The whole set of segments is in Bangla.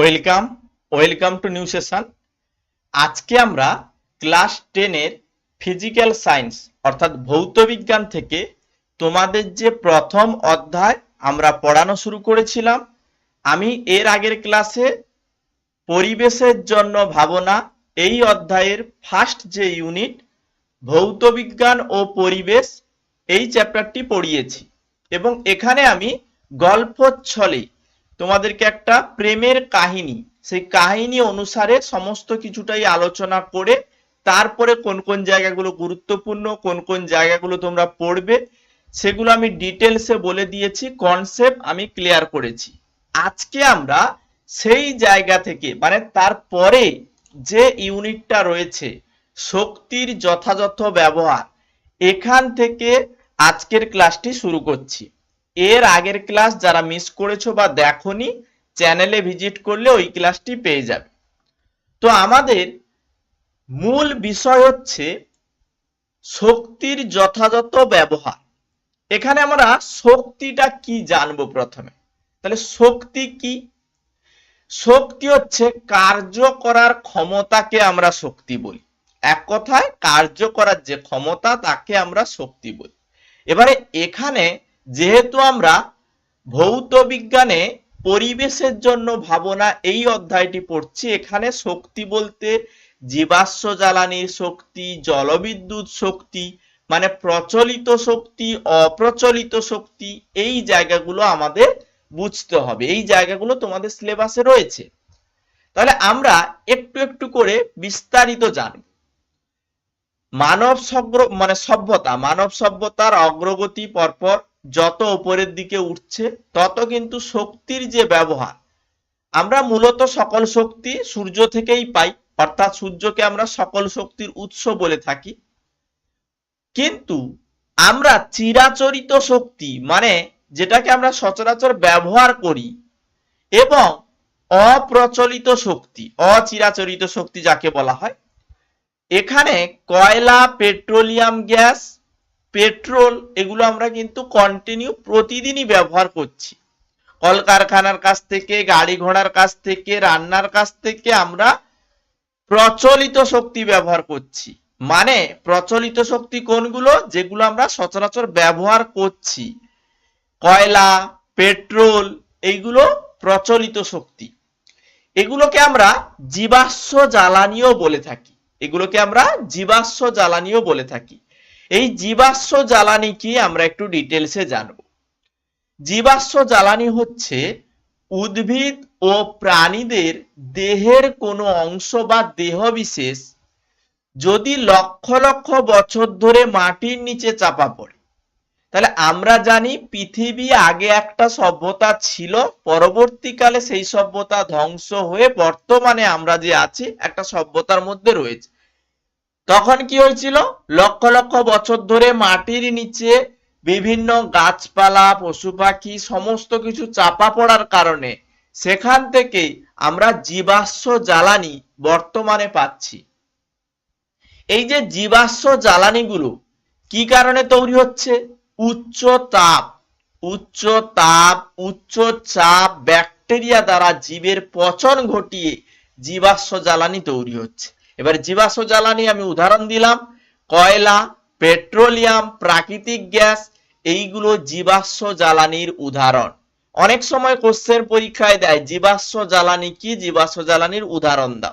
Welcome welcome to new session. আজকে আমরা ক্লাস টেনের ফিজিক্যাল সায়েন্স, অর্থাৎ ভৌত বিজ্ঞান থেকে তোমাদের যে প্রথম অধ্যায় আমরা পড়ানো শুরু করেছিলাম, আমি এর আগের ক্লাসে পরিবেশের জন্য ভাবনা, এই অধ্যায়ের ফার্স্ট যে ইউনিট ভৌত বিজ্ঞান ও পরিবেশ, এই চ্যাপ্টারটি পড়িয়েছি। এবং এখানে আমি গল্প ছলে তোমাদেরকে একটা প্রেমের কাহিনী। সেই কাহিনী অনুসারে সমস্ত কিছুটাই আলোচনা করে তারপরে কোন কোন জায়গাগুলো গুরুত্বপূর্ণ, কোন কোন জায়গাগুলো তোমরা পড়বে, সেগুলো আমি ডিটেলসে বলে দিয়েছি কনসেপ্ট আমি ক্লিয়ার করেছি। আজকে আমরা সেই জায়গা থেকে মানে তারপরে যে ইউনিটটা রয়েছে, শক্তির যথাযথ ব্যবহার, এখান থেকে আজকের ক্লাসটি শুরু করছি। এর আগের ক্লাস যারা মিস করেছ বা দেখোনি চ্যানেলে ভিজিট করলে ওই ক্লাসটি পেয়ে যাবে। তো আমাদের মূল বিষয় হচ্ছে শক্তির যথাযথ ব্যবহার। এখানে আমরা শক্তিটা কি জানব প্রথমে? তাহলে শক্তি কি? শক্তি হচ্ছে কার্য করার ক্ষমতাকে আমরা শক্তি বলি। এক কথায় কার্য করার যে ক্ষমতা, তাকে আমরা শক্তি বলি। এবারে এখানে যেহেতু আমরা ভৌত বিজ্ঞানে পরিবেশের জন্য ভাবনা এই অধ্যায়টি পড়ছি, এখানে শক্তি বলতে জীবাশ্ম জ্বালানির শক্তি, জলবিদ্যুৎ শক্তি মানে প্রচলিত শক্তি, অপ্রচলিত শক্তি, এই জায়গাগুলো আমাদের বুঝতে হবে। এই জায়গাগুলো তোমাদের সিলেবাসে রয়েছে। তাহলে আমরা একটু একটু করে বিস্তারিত জানি মানব সগ্র মানে সভ্যতা, মানব সভ্যতার অগ্রগতি পরপর যত উপরের দিকে উঠছে, তত কিন্তু শক্তির যে ব্যবহার, আমরা মূলত সকল শক্তি সূর্য থেকেই পাই, অর্থাৎ সূর্যকে আমরা সকল শক্তির উৎস বলে থাকি। কিন্তু আমরা চিরাচরিত শক্তি মানে যেটাকে আমরা সচরাচর ব্যবহার করি, এবং অপ্রচলিত শক্তি, অচিরাচরিত শক্তি যাকে বলা হয়, এখানে কয়লা, পেট্রোলিয়াম গ্যাস পেট্রোল, এগুলো আমরা কিন্তু কন্টিনিউ প্রতিদিনই ব্যবহার করছি। কলকারখানার কাছ থেকে, গাড়ি ঘোড়ার কাছ থেকে, রান্নার কাছ থেকে আমরা প্রচলিত শক্তি ব্যবহার করছি। মানে প্রচলিত শক্তি কোনগুলো? যেগুলো আমরা সচরাচর ব্যবহার করছি। কয়লা, পেট্রোল, এইগুলো প্রচলিত শক্তি। এগুলোকে আমরা জীবাশ্ম জ্বালানিও বলে থাকি। এগুলোকে আমরা জীবাশ্ম জ্বালানিও বলে থাকি। এই জীবাশ্ম জ্বালানি কি আমরা একটু ডিটেলসে জানব। জীবাশ্ম জ্বালানি হচ্ছে উদ্ভিদ ও প্রাণীদের দেহের কোনো অংশ বা দেহ বিশেষ যদি লক্ষ লক্ষ বছর ধরে মাটির নিচে চাপা পড়ে। তাহলে আমরা জানি পৃথিবী আগে একটা সভ্যতা ছিল, পরবর্তীকালে সেই সভ্যতা ধ্বংস হয়ে বর্তমানে আমরা যে আছি, একটা সভ্যতার মধ্যে রয়েছে। তখন কি হয়েছিল? লক্ষ লক্ষ বছর ধরে মাটির নিচে বিভিন্ন গাছপালা, পশু পাখি, সমস্ত কিছু চাপা পড়ার কারণে সেখান থেকে আমরা জীবাশ্ম জ্বালানি বর্তমানে পাচ্ছি। এই যে জীবাশ্ম জ্বালানিগুলো কি কারণে তৈরি হচ্ছে? উচ্চ তাপ উচ্চ তাপ, উচ্চ চাপ, ব্যাকটেরিয়া দ্বারা জীবের পচন ঘটিয়ে জীবাশ্ম জ্বালানি তৈরি হচ্ছে। এবার জীবাশ্ম জ্বালানি আমি উদাহরণ দিলাম, কয়লা, পেট্রোলিয়াম, প্রাকৃতিক গ্যাস, এইগুলো জীবাশ্ম জ্বালানির উদাহরণ। অনেক সময় কোশ্চেন পরীক্ষায় দেয়, জীবাশ্ম জ্বালানি কি? জীবাশ্ম জ্বালানির উদাহরণ দাও।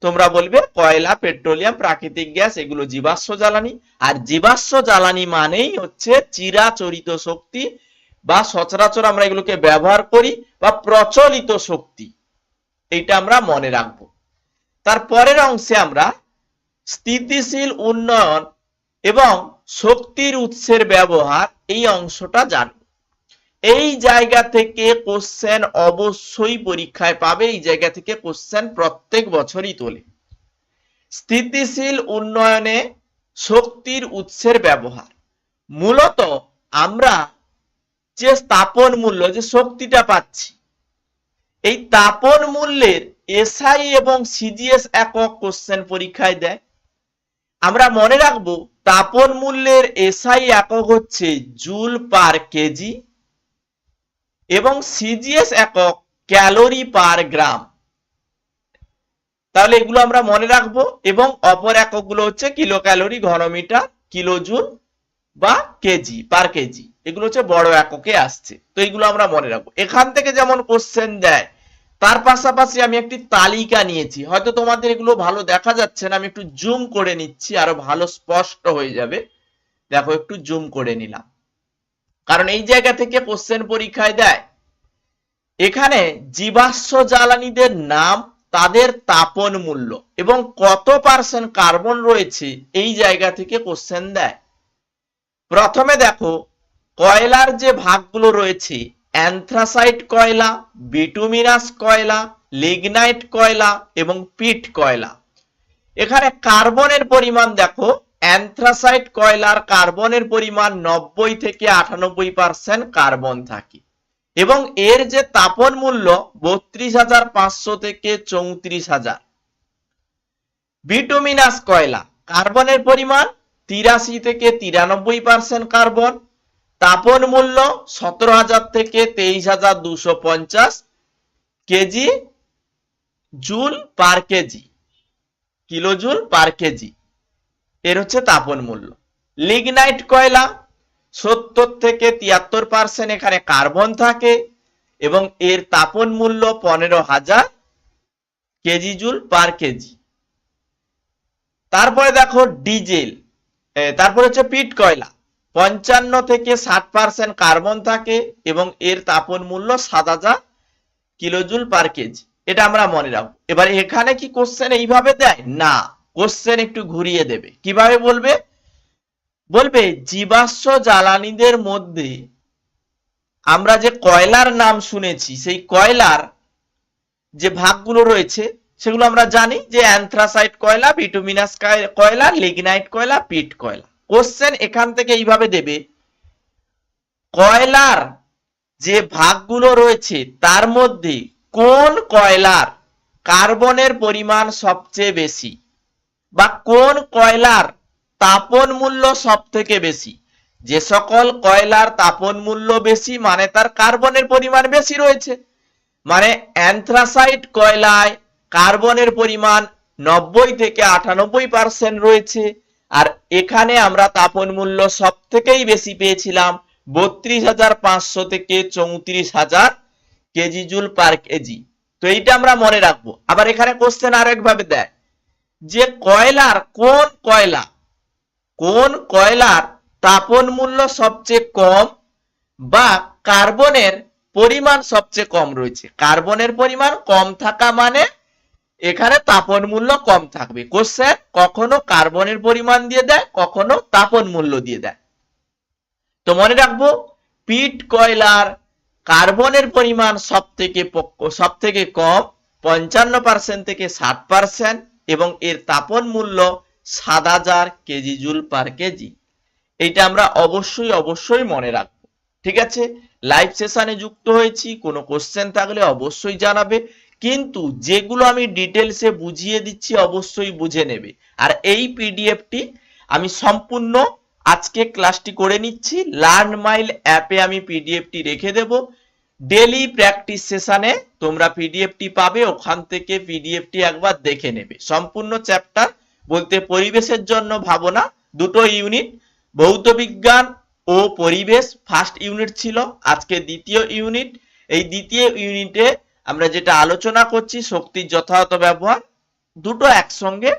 তোমরা বলবে, কয়লা, পেট্রোলিয়াম, প্রাকৃতিক গ্যাস, এগুলো জীবাশ্ম জ্বালানি। আর জীবাশ্ম জ্বালানি মানেই হচ্ছে চিরাচরিত শক্তি বা সচরাচর আমরা এগুলোকে ব্যবহার করি বা প্রচলিত শক্তি। এইটা আমরা মনে রাখব। তার পরের অংশে আমরা স্থিতিশীল উন্নয়ন এবং শক্তির উৎসের ব্যবহার এই অংশটা জানব। এই জায়গা থেকে কোশ্চেন অবশ্যই পরীক্ষায় পাবে, এই জায়গা থেকে কোশ্চেন প্রত্যেক বছরই তোলে। স্থিতিশীল উন্নয়নে শক্তির উৎসের ব্যবহার। মূলত আমরা যে স্থাপন মূল্য, যে শক্তিটা পাচ্ছি, এই তাপন মূল্যের এসআই এবং সিজিএস একক কোশ্চেন পরীক্ষায় দেয়। আমরা মনে রাখব, তাপন মূল্যের এসআই একক হচ্ছে জুল পার কেজি এবং সিজিএস একক ক্যালোরি পার গ্রাম। তাহলে এগুলো আমরা মনে রাখব এবং অপর এককগুলো হচ্ছে কিলো ক্যালোরি ঘনমিটার কিলো জুল বা কেজি, পার কেজি। এগুলো হচ্ছে বড় এককে আসছে। তো এগুলো আমরা মনে রাখব। এখান থেকে যেমন কোশ্চেন দেয় তার পাশাপাশি আমি একটি তালিকা নিয়েছি। হয়তো তোমাদের এগুলো ভালো দেখা যাচ্ছে না, আমি একটু জুম করে নিচ্ছি, আরও ভালো স্পষ্ট হয়ে যাবে। দেখো, একটু জুম করে নিলাম। কারণ এই জায়গা থেকে কোশ্চেন পরীক্ষায় দেয়, এখানে জীবাশ্ম জ্বালানিদের নাম, তাদের তাপন মূল্য এবং কত পার্সেন্ট কার্বন রয়েছে এই জায়গা থেকে কোশ্চেন দেয়। প্রথমে দেখো, কয়লার যে ভাগগুলো রয়েছে অ্যান্থ্রাসাইট কয়লা, বিটুমিনাস কয়লা, লিগনাইট কয়লা এবং পিট কয়লা। এখানে কার্বনের পরিমাণ দেখো, অ্যান্থ্রাসাইট কয়লার কার্বনের পরিমাণ নব্বই থেকে আটানব্বই পার্সেন্ট কার্বন থাকে। এবং এর যে তাপন মূল্য বত্রিশ হাজার পাঁচশো থেকে চৌত্রিশ হাজার। বিটুমিনাস কয়লা, কার্বনের পরিমাণ তিরাশি থেকে তিরানব্বই পার্সেন্ট কার্বন তাপন মূল্য সতেরো হাজার থেকে তেইশ হাজার দুশো পঞ্চাশ KG joule per KG, kilo joule per KG. এর হচ্ছে তাপন মূল্য। লিগনাইট কয়লা সত্তর থেকে তিয়াত্তর পার্সেন্ট এখানে কার্বন থাকে এবং এর তাপন মূল্য পনেরো হাজার কেজি জুল পার কেজি। তারপরে দেখো ডিজেল তারপরে হচ্ছে পিট কয়লা। পঞ্চান্ন থেকে ষাট পার্সেন্ট কার্বন থাকে এবং এর তাপন মূল্য সাত হাজার কিলোজুল পার কেজি এটা আমরা মনে রাখব। এবার এখানে কি কোশ্চেন এইভাবে দেয়? না কোশ্চেন একটু ঘুরিয়ে দেবে। কীভাবে বলবে? বলবে, জীবাশ্ম জ্বালানিদের মধ্যে আমরা যে কয়লার নাম শুনেছি, সেই কয়লার যে ভাগগুলো রয়েছে, সেগুলো আমরা জানি যে অ্যান্থ্রাসাইট কয়লা, বিটুমিনাস কয়লা, লিগনাইট কয়লা, পিট কয়লা। কোশ্চেন এখান থেকে এইভাবে দেবে। কয়লার যে ভাগগুলো রয়েছে, তার মধ্যে কোন কয়লার কার্বনের পরিমাণ সবচেয়ে বেশি? বা কোন কয়লার তাপন মূল্য সব থেকে বেশি? যে সকল কয়লার তাপন মূল্য বেশি মানে তার কার্বনের পরিমাণ বেশি রয়েছে। মানে অ্যান্থ্রাসাইট কয়লায় কার্বনের পরিমাণ নব্বই থেকে আটানব্বই পার্সেন্ট রয়েছে। আর এখানে আমরা তাপন মূল্য সব থেকেই বেশি পেয়েছিলাম বত্রিশ হাজার পাঁচশো থেকে চৌত্রিশ হাজার কেজি জুল পার কেজি। তো এইটা আমরা মনে রাখব। আবার এখানে কোশ্চেন আরেকভাবে দেয়। যে কয়লার, কোন কয়লা? কোন কয়লার তাপন মূল্য সবচেয়ে কম বা কার্বনের পরিমাণ সবচেয়ে কম রয়েছে? কার্বনের পরিমাণ কম থাকা মানে এখানে তাপন মূল্য কম থাকবে। কোশ্চেন কখনো কার্বনের পরিমাণ দিয়ে দেয়, কখনো তাপন মূল্য দিয়ে দেয়। তো মনে রাখব, পিট কয়লার কার্বনের পরিমাণ সব থেকে সব থেকে কম পঞ্চান্ন পার্সেন্ট থেকে ষাট পার্সেন্ট এবং এর তাপন মূল্য সাত হাজার কেজি জুল পার কেজি। এইটা আমরা অবশ্যই অবশ্যই মনে রাখব। ঠিক আছে? লাইভ সেশনে যুক্ত হয়েছি। কোনো কোশ্চেন থাকলে অবশ্যই জানাবে। কিন্তু যেগুলো আমি ডিটেলসে বুঝিয়ে দিচ্ছি অবশ্যই বুঝে নেবে। আর এই পিডিএফটি আমি সম্পূর্ণ আজকে ক্লাসটি করে নিচ্ছি। লার্ন মাইল অ্যাপে আমি পিডিএফটি রেখে দেব। ডেলি প্র্যাকটিস সেশনে তোমরা পিডিএফটি পাবে, ওখান থেকে পিডিএফটি একবার দেখে নেবে। সম্পূর্ণ চ্যাপ্টার বলতে পরিবেশের জন্য ভাবনা, দুটো ইউনিট ভৌত বিজ্ঞান ও পরিবেশ। ফার্স্ট ইউনিট ছিল, আজকে দ্বিতীয় ইউনিট এই দ্বিতীয় ইউনিটে আমরা যেটা আলোচনা করছি, শক্তির যথাযথ ব্যবহার, দুটো একসঙ্গে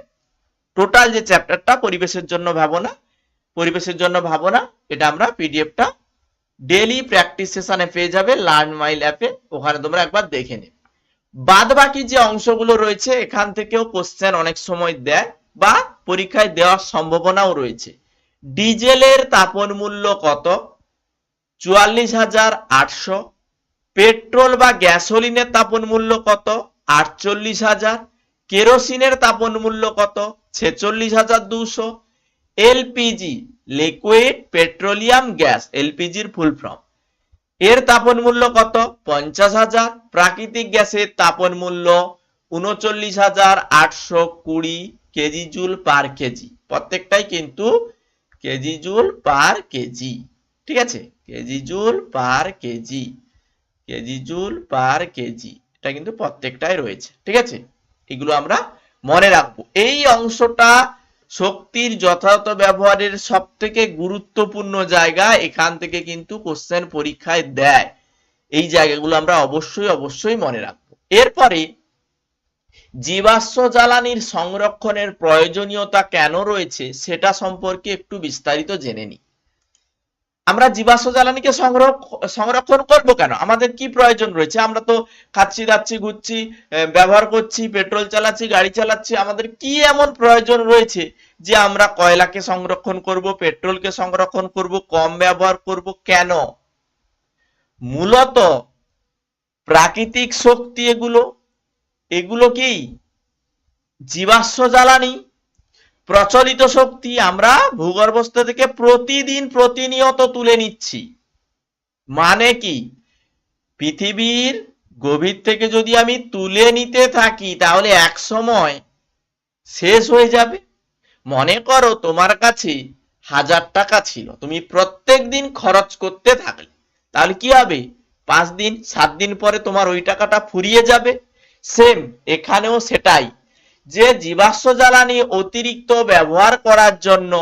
টোটাল যে চ্যাপ্টারটা পরিবেশের জন্য ভাবনা, পরিবেশের জন্য ভাবনা, এটা আমরা পিডিএফটা ডেলি প্র্যাকটিস সেশনে পেয়ে যাবে লার্ন মাইল অ্যাপে ওখানে তোমরা একবার দেখে নেবে। বাদ বাকি যে অংশগুলো রয়েছে, এখান থেকেও কোশ্চেন অনেক সময় দেয়, বা পরীক্ষায় দেওয়ার সম্ভাবনাও রয়েছে। ডিজেলের তাপন মূল্য কত? চুয়াল্লিশ হাজার আটশো পেট্রোল বা গ্যাসোলিনের তাপন মূল্য কত? আটচল্লিশ হাজার। কেরোসিনের তাপন মূল্য কত? ছেচল্লিশ হাজার দুশো। এলপিজি, লিকুইড, পেট্রোলিয়াম, গ্যাস, এলপিজির ফুল ফর্ম। এর তাপন মূল্য কত? পঞ্চাশ হাজার। প্রাকৃতিক গ্যাসের তাপন মূল্য উনচল্লিশ হাজার আটশো কুড়ি কেজি জুল পার কেজি। প্রত্যেকটাই কিন্তু কেজি জুল পার কেজি। ঠিক আছে? KG joule per KG. KG joule per KG. এটা কিন্তু প্রত্যেকটাই রয়েছে, ঠিক আছে? এগুলো আমরা মনে রাখব। এই অংশটা শক্তির যথাযথ ব্যবহারের সব থেকে গুরুত্বপূর্ণ জায়গা এখান থেকে কিন্তু কোশ্চেন পরীক্ষায় দেয়। এই জায়গাগুলো আমরা অবশ্যই অবশ্যই মনে রাখব। এরপরে জীবাশ্ম জ্বালানির সংরক্ষণের প্রয়োজনীয়তা কেন রয়েছে সেটা সম্পর্কে একটু বিস্তারিত জেনে নিই। আমরা জীবাশ্ম জ্বালানিকে সংগ্রহ সংরক্ষণ করব কেন? আমাদের কি প্রয়োজন রয়েছে? আমরা তো খাচ্ছি, দাচ্ছি ঘুরছি ব্যবহার করছি, পেট্রোল চালাচ্ছি, গাড়ি চালাচ্ছি, আমাদের কি এমন প্রয়োজন রয়েছে যে আমরা কয়লাকে সংরক্ষণ করব, পেট্রোলকে সংরক্ষণ করব, কম ব্যবহার করব কেন? মূলত প্রাকৃতিক শক্তি এগুলো এগুলো কি? জীবাশ্ম জ্বালানি প্রচলিত শক্তি আমরা ভূগর্ভস্থ থেকে প্রতিদিন প্রতিনিয়ত তুলে নিচ্ছি। মানে কি? পৃথিবীর গভীর থেকে যদি আমি তুলে নিতে থাকি, তাহলে এক সময় শেষ হয়ে যাবে। মনে করো তোমার কাছে হাজার টাকা ছিল, তুমি প্রত্যেক দিন খরচ করতে থাকলে, তাহলে কি হবে? পাঁচ দিন, সাত দিন পরে তোমার ওই টাকাটা ফুরিয়ে যাবে। সেম এখানেও সেটাই। যে জীবাশ্ম জ্বালানি অতিরিক্ত ব্যবহার করার জন্য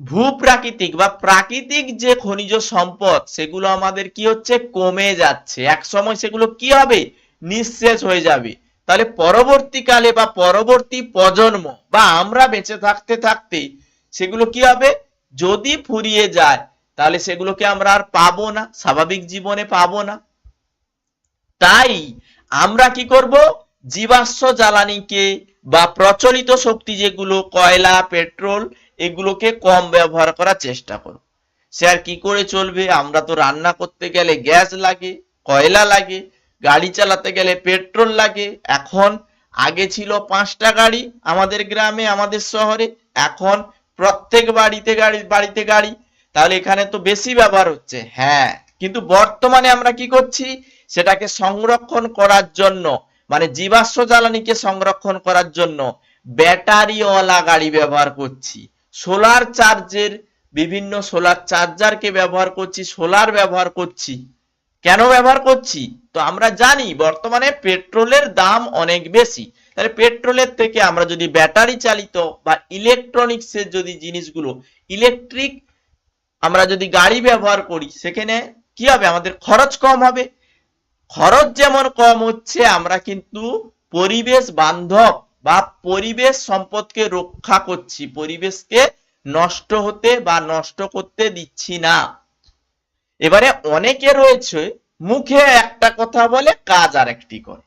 ভূপ্রাকৃতিক বা প্রাকৃতিক যে খনিজ সম্পদ, সেগুলো আমাদের কি হচ্ছে? কমে যাচ্ছে। এক সময় সেগুলো কি হবে? নিঃশেষ হয়ে যাবে। তাহলে পরবর্তীকালে বা পরবর্তী প্রজন্ম বা আমরা বেঁচে থাকতে থাকতে সেগুলো কি হবে? যদি ফুরিয়ে যায়, তাহলে সেগুলোকে আমরা আর পাবো না, স্বাভাবিক জীবনে পাবো না। তাই আমরা কি করব? জীবাশ্ম জ্বালানিকে বা প্রচলিত শক্তি যেগুলো কয়লা, পেট্রোল, এগুলোকে কম ব্যবহার করার চেষ্টা করো। সে আর কি করে চলবে? আমরা তো রান্না করতে গেলে গ্যাস লাগে, কয়লা লাগে, গাড়ি চালাতে গেলে পেট্রোল লাগে। এখন আগে ছিল পাঁচটা গাড়ি আমাদের গ্রামে, আমাদের শহরে। এখন প্রত্যেক বাড়িতে গাড়ি বাড়িতে গাড়ি। তাহলে এখানে তো বেশি ব্যবহার হচ্ছে। হ্যাঁ কিন্তু বর্তমানে আমরা কি করছি? সেটাকে সংরক্ষণ করার জন্য মানে জীবাশ্ম জ্বালানিকে সংরক্ষণ করার জন্য ব্যাটারিওয়ালা গাড়ি ব্যবহার করছি। সোলার চার্জের, বিভিন্ন সোলার চার্জারকে ব্যবহার করছি, সোলার ব্যবহার করছি। কেন ব্যবহার করছি? তো আমরা জানি বর্তমানে পেট্রোলের দাম অনেক বেশি। তাহলে পেট্রোলের থেকে আমরা যদি ব্যাটারি চালিত বা ইলেকট্রনিক্সের যদি জিনিসগুলো, ইলেকট্রিক আমরা যদি গাড়ি ব্যবহার করি, সেখানে কি হবে? আমাদের খরচ কম হবে। খরচ যেমন কম হচ্ছে, আমরা কিন্তু পরিবেশ বান্ধব বা পরিবেশ সম্পদকে রক্ষা করছি, পরিবেশকে নষ্ট হতে বা নষ্ট করতে দিচ্ছি না। এবারে অনেকে রয়েছে, মুখে একটা কথা বলে, কাজ আর একটি করে।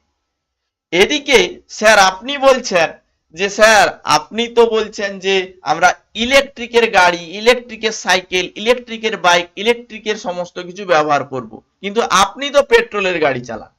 এদিকে স্যার আপনি বলছেন যে, স্যার, আপনি তো বলছেন যে আমরা ইলেকট্রিকের গাড়ি, ইলেকট্রিকের সাইকেল, ইলেকট্রিকের বাইক, ইলেকট্রিকের সমস্ত কিছু ব্যবহার করব। কিন্তু আপনি তো পেট্রোলের গাড়ি চালান।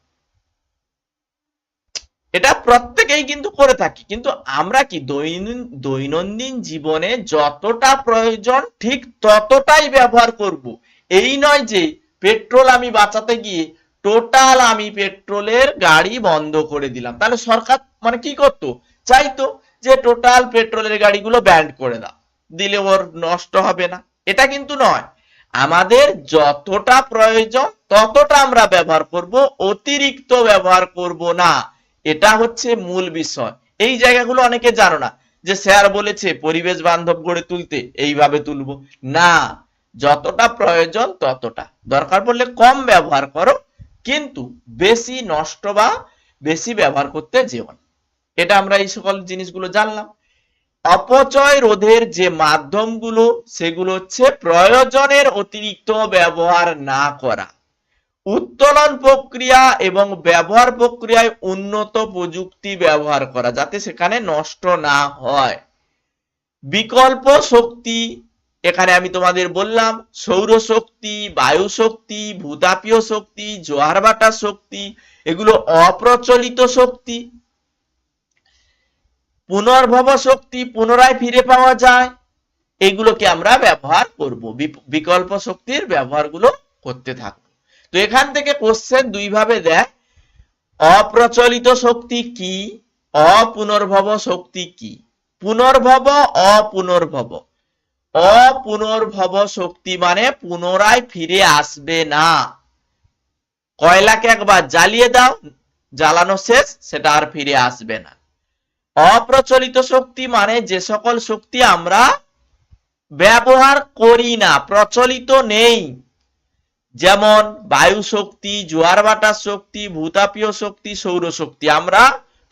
এটা প্রত্যেকেই কিন্তু করে থাকি। কিন্তু আমরা কি দৈনন্দিন দৈনন্দিন জীবনে যতটা প্রয়োজন ঠিক ততটাই ব্যবহার করব? এই নয় যে পেট্রোল আমি বাঁচাতে গিয়ে টোটাল আমি পেট্রোলের গাড়ি বন্ধ করে দিলাম। তাহলে সরকার মানে কি করতো? চাইতো যে টোটাল পেট্রোলের গাড়িগুলো ব্যান্ড করে দাও। দিলে ওর নষ্ট হবে না। এটা কিন্তু নয়। আমাদের যতটা প্রয়োজন, ততটা আমরা ব্যবহার করব। অতিরিক্ত ব্যবহার করব না। এটা হচ্ছে মূল বিষয়। এই জায়গাগুলো অনেকে জানো না, যে স্যার বলেছে, পরিবেশ বান্ধব গড়ে তুলতে এইভাবে তুলবো। না, যতটা প্রয়োজন ততটা। দরকার পড়লে কম ব্যবহার করো, কিন্তু বেশি নষ্ট বা বেশি ব্যবহার করতে যেও না। এটা আমরা এই সকল জিনিসগুলো জানলাম। অপচয় রোধের যে মাধ্যমগুলো, সেগুলো হচ্ছে প্রয়োজনের অতিরিক্ত ব্যবহার না করা। উত্তোলন প্রক্রিয়া এবং ব্যবহার প্রক্রিয়ায় উন্নত প্রযুক্তি ব্যবহার করা, যাতে সেখানে নষ্ট না হয়। বিকল্প শক্তি, এখানে আমি তোমাদের বললাম সৌর শক্তি বায়ু শক্তি ভূতাপীয় শক্তি, জোয়ার বাটার শক্তি, এগুলো অপ্রচলিত শক্তি। পুনর্ভব শক্তি পুনরায় ফিরে পাওয়া যায়। এগুলোকে আমরা ব্যবহার করব। বিকল্প শক্তির ব্যবহারগুলো করতে থাকব। তো এখান থেকে কোশ্চেন দুই ভাবে দেয় অপ্রচলিত শক্তি কি? অপুনর্ভব শক্তি কি? পুনর্ভব, অপুনর্ভব। অপুনর্ভব শক্তি মানে পুনরায় ফিরে আসবে না। কয়লাকে একবার জ্বালিয়ে দাও। জ্বালানো শেষ, সেটা আর ফিরে আসবে না। অপ্রচলিত শক্তি মানে যে সকল শক্তি আমরা ব্যবহার করি না, প্রচলিত নেই। যেমন বায়ু শক্তি, জোয়ার বাটার শক্তি, ভূতাপীয় শক্তি, সৌর শক্তি আমরা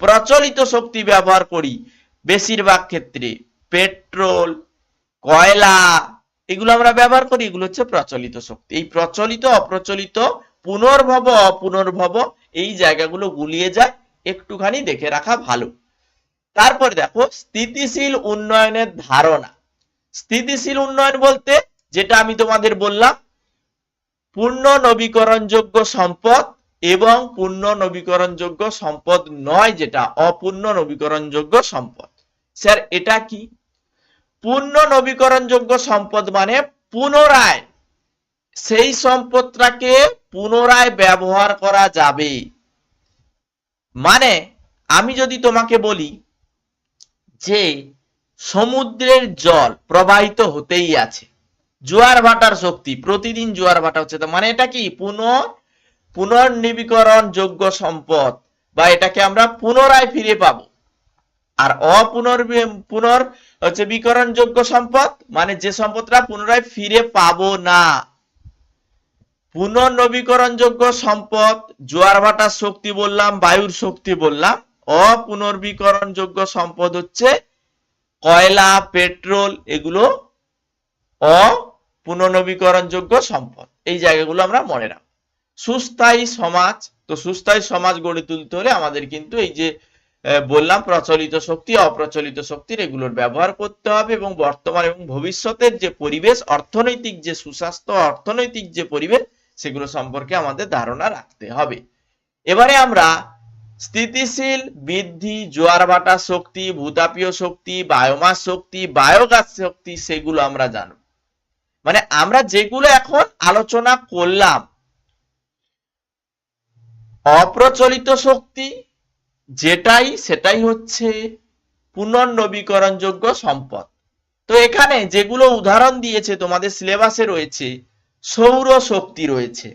প্রচলিত শক্তি ব্যবহার করি বেশিরভাগ ক্ষেত্রে। পেট্রোল, কয়লা, এগুলো আমরা ব্যবহার করি, এগুলো হচ্ছে প্রচলিত শক্তি। এই প্রচলিত, অপ্রচলিত, পুনর্ভব, অপুনর্ভব, এই জায়গাগুলো গুলিয়ে যায়, একটুখানি দেখে রাখা ভালো। তারপর দেখো, স্থিতিশীল উন্নয়নের ধারণা। স্থিতিশীল উন্নয়ন বলতে, যেটা আমি তোমাদের বললাম, পূর্ণ নবীকরণযোগ্য সম্পদ এবং পূর্ণ নবীকরণযোগ্য সম্পদ নয় যেটা, অপূর্ণ নবীকরণযোগ্য সম্পদ। স্যার, এটা কি? পূর্ণ নবীকরণযোগ্য সম্পদ মানে পুনরায়, সেই সম্পদটাকে পুনরায় ব্যবহার করা যাবে। মানে আমি যদি তোমাকে বলি যে সমুদ্রের জল প্রবাহিত হতেই আছে। জোয়ার ভাটার শক্তি, প্রতিদিন জোয়ার ভাটা হচ্ছে। মানে এটা কি? পুনঃ পুনর্নবীকরণ যোগ্য সম্পদ বা এটাকে আমরা পুনরায় ফিরে পাবো। আর অপুনর পুনর হচ্ছে বিকরণ যোগ্য সম্পদ মানে যে সম্পদটা পুনরায় ফিরে পাবো না। পুনর্নবীকরণ যোগ্য সম্পদ, জোয়ার ভাটার শক্তি বললাম, বায়ুর শক্তি বললাম অপুনর্বীকরণ যোগ্য সম্পদ হচ্ছে কয়লা, পেট্রোল, এগুলো অপুনর্নবীকরণ যোগ্য সম্পদ। এই জায়গাগুলো আমরা মনে রাখব। সুস্থায়ী সমাজ, তো সুস্থায়ী সমাজ গড়ে তুলতে হলে আমাদের কিন্তু এই যে বললাম প্রচলিত শক্তি, অপ্রচলিত শক্তির এগুলোর ব্যবহার করতে হবে এবং বর্তমান এবং ভবিষ্যতের যে পরিবেশ, অর্থনৈতিক যে সুস্বাস্থ্য, অর্থনৈতিক যে পরিবেশ, সেগুলো সম্পর্কে আমাদের ধারণা রাখতে হবে। এবারে আমরা স্থিতিশীল বৃদ্ধি, জোয়ার ভাটা শক্তি, ভূতাপীয় শক্তি, বায়োমাস শক্তি, বায়োগাস শক্তি, সেগুলো আমরা জানব মানে আমরা যেগুলো এখন আলোচনা করলাম, অপ্রচলিত শক্তি, যেটাই, সেটাই হচ্ছে পুনর্নবীকরণযোগ্য সম্পদ। তো এখানে যেগুলো উদাহরণ দিয়েছে, তোমাদের সিলেবাসে রয়েছে সৌর শক্তি রয়েছে।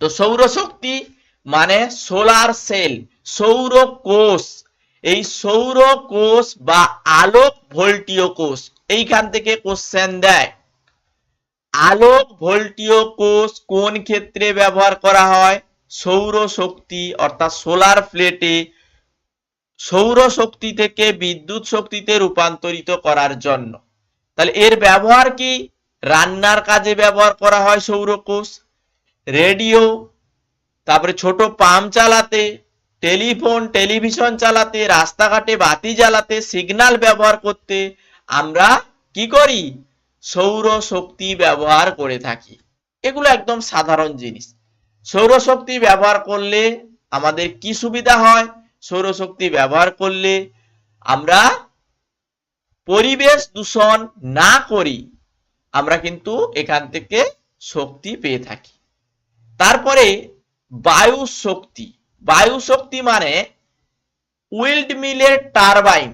তো সৌর শক্তি মানে সোলার সেল সৌর কোষ এই সৌর কোষ বা আলোক ভোল্টীয় কোষ এইখান থেকে কোশ্চেন দেয়। আলোক ভোল্টীয় কোষ কোন ক্ষেত্রে ব্যবহার করা হয়? সৌর শক্তি অর্থাৎ সোলার প্লেটে সৌর শক্তি থেকে বিদ্যুৎ শক্তিতে রূপান্তরিত করার জন্য। তাহলে এর ব্যবহার কি? রান্নার কাজে ব্যবহার করা হয় সৌর কোষ রেডিও তারপরে ছোট পাম্প চালাতে, টেলিফোন, টেলিভিশন চালাতে, রাস্তাঘাটে বাতি জ্বালাতে, সিগন্যাল ব্যবহার করতে, আমরা কি করি? সৌর শক্তি ব্যবহার করে থাকি। এগুলো একদম সাধারণ জিনিস। সৌরশক্তি ব্যবহার করলে আমাদের কি সুবিধা হয়? সৌরশক্তি ব্যবহার করলে আমরা পরিবেশ দূষণ না করি, আমরা কিন্তু এখান থেকে শক্তি পেয়ে থাকি। তারপরে বায়ু শক্তি বায়ু শক্তি মানে উইল্ড মিলের টারবাইন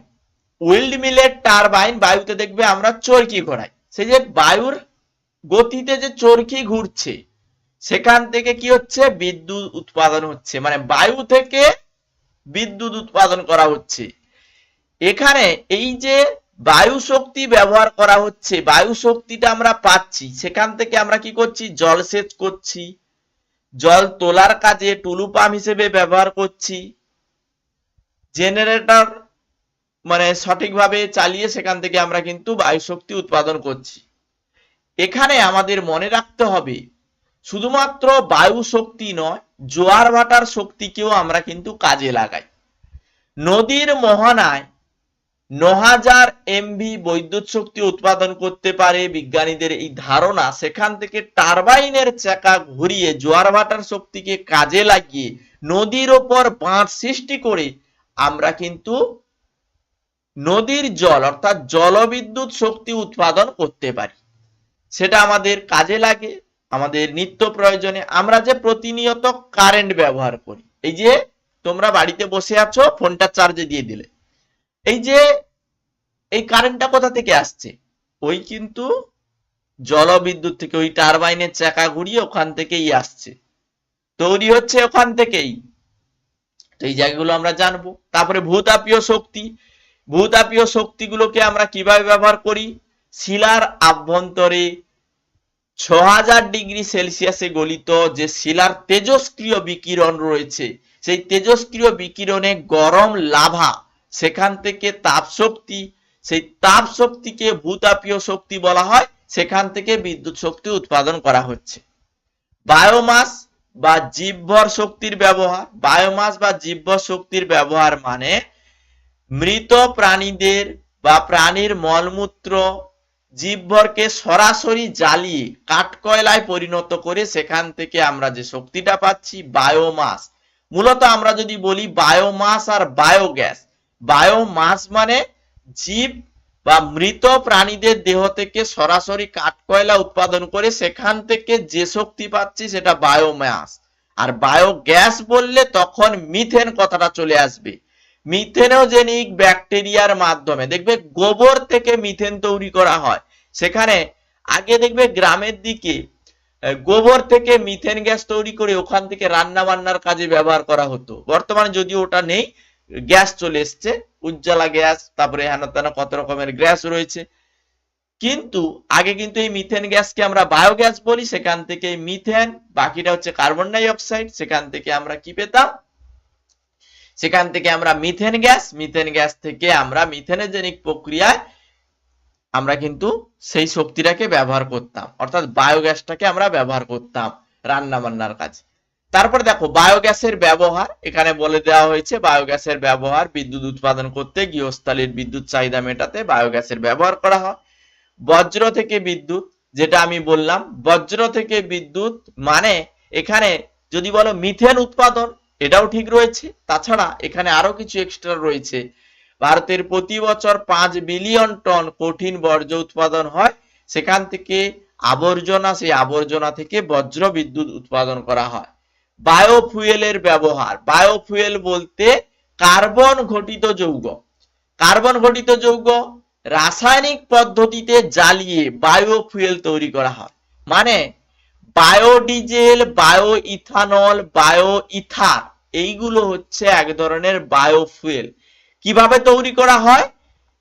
উইল্ড মিলের টারবাইন বায়ুতে দেখবে আমরা চরকি ঘোরাই। সেই যে বায়ুর গতিতে যে চরকি ঘুরছে, সেখান থেকে কি হচ্ছে? বিদ্যুৎ উৎপাদন হচ্ছে। মানে বায়ু থেকে বিদ্যুৎ উৎপাদন করা হচ্ছে। এখানে এই যে বায়ু শক্তি ব্যবহার করা হচ্ছে বায়ু শক্তিটা আমরা পাচ্ছি, সেখান থেকে আমরা কি করছি? জলসেচ করছি। জল তোলার কাজে টুলু পাম্প হিসেবে ব্যবহার করছি। জেনারেটর মানে সঠিকভাবে চালিয়ে সেখান থেকে আমরা কিন্তু বায়ু শক্তি উৎপাদন করছি। এখানে আমাদের মনে রাখতে হবে, শুধুমাত্র বায়ু শক্তি নয়, জোয়ার ভাটার শক্তিকেও আমরা কিন্তু কাজে লাগাই। নদীর মোহনায় হাজার এমভি বৈদ্যুৎ শক্তি উৎপাদন করতে পারে বিজ্ঞানীদের এই ধারণা। সেখান থেকে টারবাইনের চাকা ঘুরিয়ে জোয়ার শক্তিকে কাজে লাগিয়ে নদীর ওপর বাঁধ সৃষ্টি করে আমরা কিন্তু নদীর জল অর্থাৎ জলবিদ্যুৎ শক্তি উৎপাদন করতে পারি। সেটা আমাদের কাজে লাগে, আমাদের নিত্য প্রয়োজনে। আমরা যে প্রতিনিয়ত কারেন্ট ব্যবহার করি। এই যে তোমরা বাড়িতে বসে আছো, ফোনটা চার্জে দিয়ে দিলে। এই যে, এই কারেন্টটা কোথা থেকে আসছে? ওই কিন্তু জলবিদ্যুৎ থেকে, ওই টারবাইনের চাকা ঘুরিয়ে ওখান থেকেই আসছে। তৈরি হচ্ছে ওখান থেকেই। তো এই জায়গাগুলো আমরা জানব। তারপরে ভূতাপীয় শক্তি। ভূতাপীয় শক্তিগুলোকে আমরা কীভাবে ব্যবহার করি? শিলার আভ্যন্তরে ছ ডিগ্রি সেলসিয়াসে গলিত যে শিলার তেজস্ক্রিয় বিকিরণ রয়েছে, সেই তেজস্ক্রিয় বিকিরণে গরম লাভা সেখান থেকে তাপ শক্তি, সেই তাপ শক্তিকে ভূতাপীয় শক্তি বলা হয়, সেখান থেকে বিদ্যুৎ শক্তি উৎপাদন করা হচ্ছে। বায়োমাস বা জীবভর শক্তির ব্যবহার, বায়োমাস বা জীবভর শক্তির ব্যবহার মানে মৃত প্রাণীদের বা প্রাণীর মলমূত্র জীবভরকে সরাসরি জ্বালিয়ে কাঠকয়লায় পরিণত করে সেখান থেকে আমরা যে শক্তিটা পাচ্ছি, বায়োমাস। মূলত আমরা যদি বলি বায়োমাস আর বায়োগ্যাস বায়োমাস মানে জীব বা মৃত প্রাণীদের দেহ থেকে সরাসরি কাঠকয়লা উৎপাদন করে সেখান থেকে যে শক্তি পাচ্ছি সেটা বায়োমাস। আর বায়োগ্যাস বললে তখন মিথেন কথাটা চলে আসবে। মিথেনোজেনিক ব্যাকটেরিয়ার মাধ্যমে। দেখবে গোবর থেকে মিথেন তৈরি করা হয়। সেখানে আগে দেখবে গ্রামের দিকে গোবর থেকে মিথেন গ্যাস তৈরি করে ওখান থেকে রান্না বান্নার কাজে ব্যবহার করা হতো। বর্তমানে যদিও ওটা নেই গ্যাস চলে এসছে, উজ্জ্বলা গ্যাস, তারপরে হেন তেন কত রকমের গ্যাস রয়েছে। কিন্তু আগে কিন্তু এই মিথেন গ্যাসকে আমরা বায়োগ্যাস বলি, সেখান থেকে মিথেন, বাকিটা হচ্ছে কার্বন ডাই অক্সাইড সেখান থেকে আমরা কি পেতাম? সেখান থেকে আমরা মিথেন গ্যাস মিথেন গ্যাস থেকে আমরা মিথেনোজেনিক প্রক্রিয়ায় আমরা কিন্তু সেই শক্তিটাকে ব্যবহার করতাম। অর্থাৎ বায়োগ্যাসটাকে আমরা ব্যবহার করতাম রান্না বান্নার কাজে। তারপরে দেখো বায়োগ্যাসের ব্যবহার, এখানে বলে দেওয়া হয়েছে বায়োগ্যাসের ব্যবহার বিদ্যুৎ উৎপাদন করতে গৃহস্থালীর বিদ্যুৎ চাহিদা মেটাতে বায়োগ্যাসের ব্যবহার করা হয়। বজ্র থেকে বিদ্যুৎ, যেটা আমি বললাম, বজ্র থেকে বিদ্যুৎ মানে এখানে যদি বলো মিথেন উৎপাদন, এটাও ঠিক রয়েছে। তাছাড়া এখানে আরও কিছু এক্সট্রা রয়েছে। ভারতের প্রতি বছর পাঁচ বিলিয়ন টন কঠিন বর্জ্য উৎপাদন হয়। সেখান থেকে আবর্জনা, সেই আবর্জনা থেকে বজ্র বিদ্যুৎ উৎপাদন করা হয়। বায়োফুয়েলের ব্যবহার। বায়োফুয়েল বলতে কার্বন ঘটিত যৌগ। কার্বন ঘটিত যৌগ রাসায়নিক পদ্ধতিতে জ্বালিয়ে বায়োফুয়েল তৈরি করা হয়। মানে biodiesel bio ethanol bio ether এইগুলো হচ্ছে এক ধরনের বায়োফুয়েল কীভাবে তৈরি করা হয়?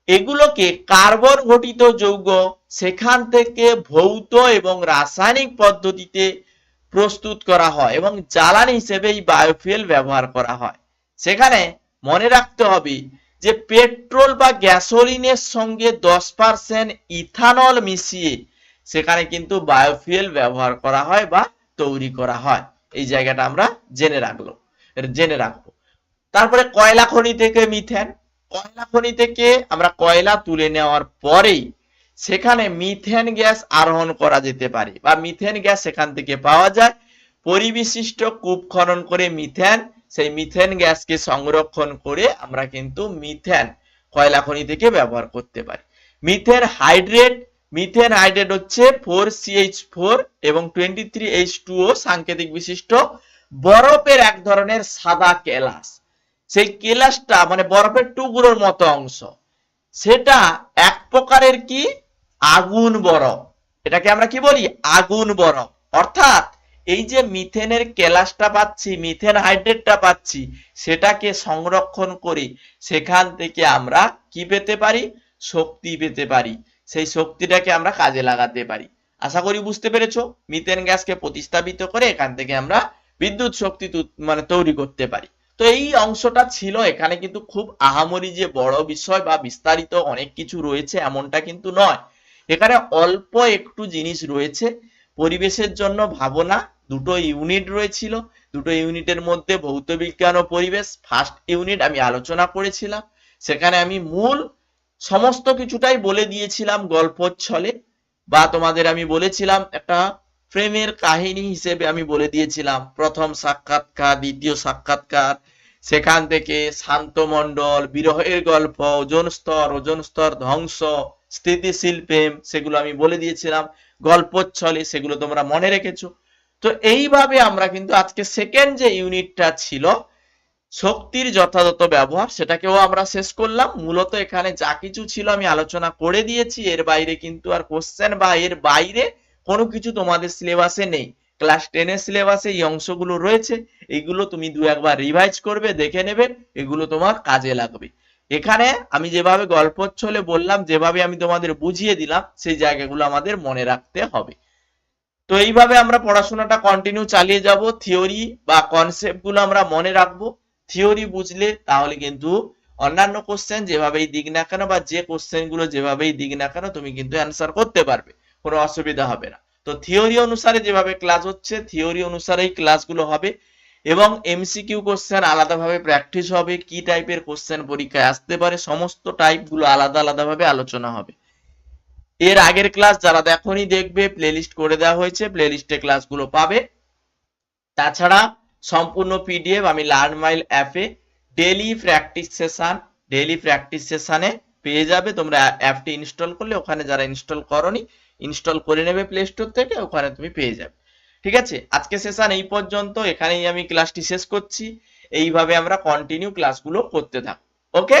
এগুলোকে কার্বন ঘটিত যৌগ, সেখান থেকে ভৌত এবং রাসায়নিক পদ্ধতিতে প্রস্তুত করা হয় এবং জ্বালানি হিসেবে এই বায়োফুয়েল ব্যবহার করা হয়। সেখানে মনে রাখতে হবে যে পেট্রোল বা গ্যাসোলিনের সঙ্গে দশ পার্সেন্ট ইথানল মিশিয়ে সেখানে কিন্তু বায়োফুয়েল ব্যবহার করা হয় বা তৈরি করা হয়। এই জায়গাটা আমরা জেনে রাখল জেনে রাখব। তারপরে কয়লা খনি থেকে মিথেন। কয়লা খনি থেকে আমরা কয়লা তুলে নেওয়ার পরেই সেখানে মিথেন গ্যাস আরোহণ করা যেতে পারে বা মিথেন গ্যাস সেখান থেকে পাওয়া যায়। পরিবিশিষ্ট কূপ খনন করে মিথেন, সেই মিথেন গ্যাসকে সংরক্ষণ করে আমরা কিন্তু মিথেন কয়লা খনি থেকে ব্যবহার করতে পারি। মিথেন হাইড্রেট মিথেন হাইড্রেট হচ্ছে ফোর সিএইচ ফোর এবং twenty three H two O সাংকেতিক বিশিষ্ট বরফের এক ধরনের সাদা কেলাস। সেই কেলাসটা মানে বরফের টুকরোর মতো অংশ। সেটা এক প্রকারের কি? আগুন বরফ। এটাকে আমরা কি বলি? আগুন বরফ। অর্থাৎ এই যে মিথেনের কেলাসটা পাচ্ছি, মিথেন হাইড্রেটটা পাচ্ছি, সেটাকে সংরক্ষণ করে সেখান থেকে আমরা কি পেতে পারি? শক্তি পেতে পারি। সেই শক্তিটাকে আমরা কাজে লাগাতে পারি। আশা করি বুঝতে পেরেছ? মিথেন গ্যাসকে প্রতিস্থাপিত করে এখান থেকে আমরা বিদ্যুৎ শক্তি মানে তৈরি করতে পারি। তো এই অংশটা ছিল। এখানে কিন্তু খুব আহামরি যে বড় বিষয় বা বিস্তারিত অনেক কিছু রয়েছে, এমনটা কিন্তু নয়। এখানে অল্প একটু জিনিস রয়েছে। পরিবেশের জন্য ভাবনা, দুটো ইউনিট রয়েছিল। দুটো ইউনিটের মধ্যে ভৌত বিজ্ঞান ও পরিবেশ ফার্স্ট ইউনিট আমি আলোচনা করেছিলাম। সেখানে আমি মূল সমস্ত কিছুটাই বলে দিয়েছিলাম গল্প ছলে বা তোমাদের আমি বলেছিলাম একটা প্রেমের কাহিনী হিসেবে আমি বলে দিয়েছিলাম। প্রথম সাক্ষাৎকার, দ্বিতীয় সাক্ষাৎকার, সেখান থেকে শান্তমণ্ডল বিরহের গল্প, ওজন স্তর ওজন স্তর ধ্বংস স্থিতিশীল প্রেম, সেগুলো আমি বলে দিয়েছিলাম, গল্পচ্ছলে সেগুলো তোমরা মনে রেখেছো। তো এইভাবে আমরা কিন্তু আজকে সেকেন্ড যে ইউনিটটা ছিল, শক্তির যথাযথ ব্যবহার, সেটাকেও আমরা শেষ করলাম। মূলত এখানে যা কিছু ছিল আমি আলোচনা করে দিয়েছি, এর বাইরে কিন্তু আর কোশ্চেন বা এর বাইরে কোনো কিছু তোমাদের সিলেবাসে নেই। ক্লাস টেনের সিলেবাসে এই অংশগুলো রয়েছে, এগুলো তুমি দু একবার রিভাইজ করবে, দেখে নেবে, এগুলো তোমার কাজে লাগবে। এখানে আমি যেভাবে গল্পচ্ছলে বললাম, যেভাবে আমি তোমাদের বুঝিয়ে দিলাম, সেই জায়গাগুলো আমাদের মনে রাখতে হবে। তো এইভাবে আমরা পড়াশোনাটা কন্টিনিউ চালিয়ে যাব। থিওরি বা কনসেপ্টগুলো আমরা মনে রাখব। থিওরি বুঝলে তাহলে কিন্তু অন্যান্য কোশ্চেন যেভাবেই দিক না কেন বা যে কোশ্চেনগুলো যেভাবেই দিক না কেন তুমি কিন্তু অ্যান্সার করতে পারবে। কোনো অসুবিধা হবে না। তো থিওরি অনুসারে যেভাবে ক্লাস হচ্ছে থিওরি অনুসারেই ক্লাসগুলো হবে। এবং এমসিকিউ কোশ্চেন আলাদাভাবে প্র্যাকটিস হবে, কি টাইপের কোশ্চেন পরীক্ষায় আসতে পারে, সমস্ত টাইপগুলো আলাদা আলাদাভাবে আলোচনা হবে। এর আগের ক্লাস যারা দেখোনি দেখবে প্লেলিস্ট করে দেওয়া হয়েছে প্লেলিস্টে ক্লাসগুলো পাবে। তাছাড়া সম্পূর্ণ পিডিএফ আমি লার্ন মাইল অ্যাপে daily practice session daily practice সেশনে পেয়ে যাবে। তোমরা অ্যাপটি ইনস্টল করলে, ওখানে যারা ইনস্টল করনি ইনস্টল করে নেবে প্লে স্টোর থেকে, ওখানে তুমি পেয়ে যাবে। ঠিক আছে? আজকে সেশন এই পর্যন্ত, এখানেই আমি ক্লাসটি শেষ করছি। এইভাবে আমরা কন্টিনিউ ক্লাসগুলো করতে থাক ওকে